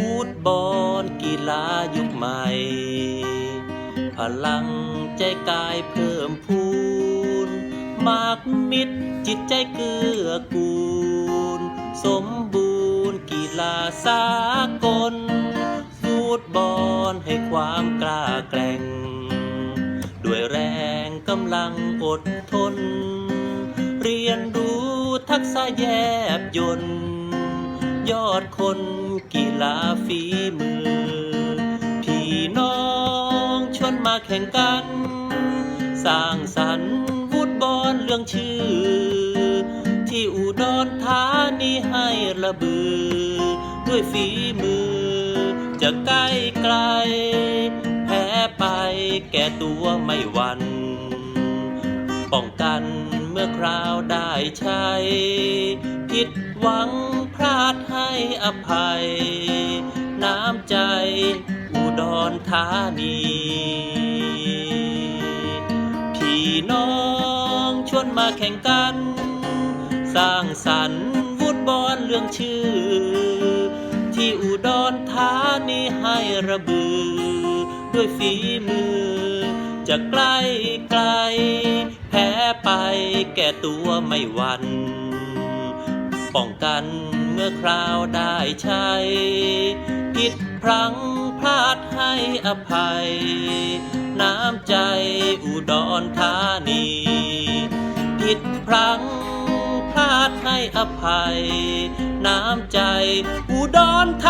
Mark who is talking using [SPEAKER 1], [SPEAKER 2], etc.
[SPEAKER 1] ฟุตบอลกีฬายุคใหม่ พลังใจกายเพิ่มพูน มากมิตรจิตใจเกื้อกูล สมบูรณ์กีฬาสากล ฟุตบอลให้ความกล้าแกร่ง ด้วยแรงกำลังอดทน เรียนรู้ทักษะแยบยนยอดคน กีฬาฝีมือ พี่น้องชวนมาแข่งกัน สร้างสรรค์ฟุตบอลเรื่องชื่อ ที่อุดรธานีให้ระบือ ด้วยฝีมือ จะใกล้ไกล แพ้ไปแก่ตัวไม่หวันป้องกันเมื่อคราวได้ใช้ผิดหวัง ลาดให้อภัย น้ำใจอุดรธานี พี่น้องชวนมาแข่งกัน สร้างสรรค์ฟุตบอลเรื่องชื่อ ที่อุดรธานีให้ระบือ ด้วยฝีมือ จะใกล้ไกล แพ้ไปแก่ตัวไม่หวัน ป้องกันเมื่อคราวได้ใช้ผิดพลังพลาดให้อภัย น้ำใจอุดรธานีผิดพลังพลาดให้อภัย น้ำใจอุดรธานี